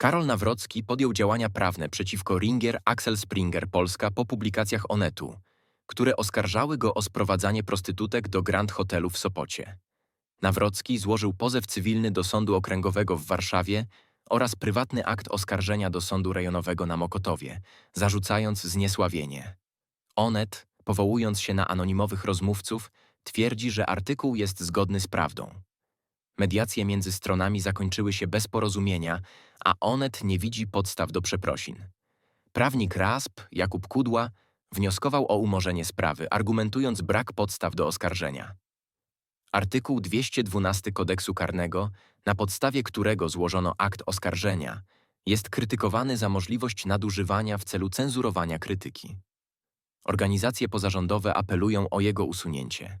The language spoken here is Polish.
Karol Nawrocki podjął działania prawne przeciwko Ringer Axel Springer Polska po publikacjach Onetu, które oskarżały go o sprowadzanie prostytutek do Grand Hotelu w Sopocie. Nawrocki złożył pozew cywilny do Sądu Okręgowego w Warszawie oraz prywatny akt oskarżenia do Sądu Rejonowego na Mokotowie, zarzucając zniesławienie. Onet, powołując się na anonimowych rozmówców, twierdzi, że artykuł jest zgodny z prawdą. Mediacje między stronami zakończyły się bez porozumienia, a Onet nie widzi podstaw do przeprosin. Prawnik RASP, Jakub Kudła, wnioskował o umorzenie sprawy, argumentując brak podstaw do oskarżenia. Artykuł 212 kodeksu karnego, na podstawie którego złożono akt oskarżenia, jest krytykowany za możliwość nadużywania w celu cenzurowania krytyki. Organizacje pozarządowe apelują o jego usunięcie.